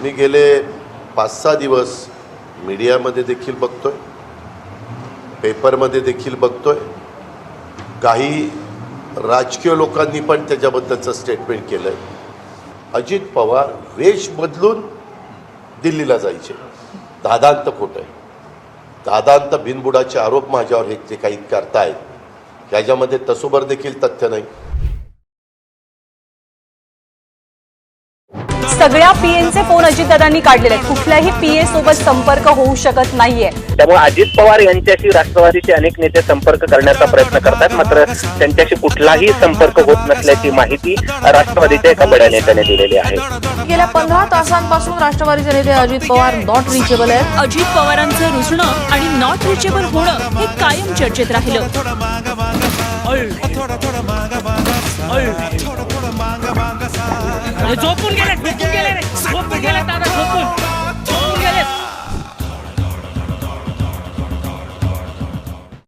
मी गेले पाच सहा दिवस मीडियामध्ये देखील बघतोय. पेपरमध्ये देखील बघतोय. काही राजकीय लोकांनी पण त्याच्याबद्दलचं स्टेटमेंट केलं आहे अजित पवार वेश बदलून दिल्लीला जायचे. दादांत खोटं आहे. दादांत बिनबुडाचे आरोप माझ्यावर हे जे काही करतायत. त्याच्यामध्ये तसोबर देखील तथ्य नाही. सगळ्या पीएनचे फोन अजितदादांनी काढलेले आहेत. कुठल्याही पीए सोबत संपर्क होऊ शकत नाहीये. त्यामुळे अजित पवार यांच्याशी राष्ट्रवादीचे अनेक नेते संपर्क करण्याचा प्रयत्न करतात. मात्र त्यांच्याशी कुठलाही संपर्क होत नसल्याची माहिती राष्ट्रवादीच्या एका बड्या नेत्याने दिलेली आहे. गेल्या पंधरा तासांपासून राष्ट्रवादीचे नेते अजित पवार नॉट रिचेबल आहेत. अजित पवारांचं रुजणं आणि नॉट रिचेबल होणं हे कायम चर्चेत राहिलं. झोपून गेले झोपून गेले झोपून गेले दादा झोपून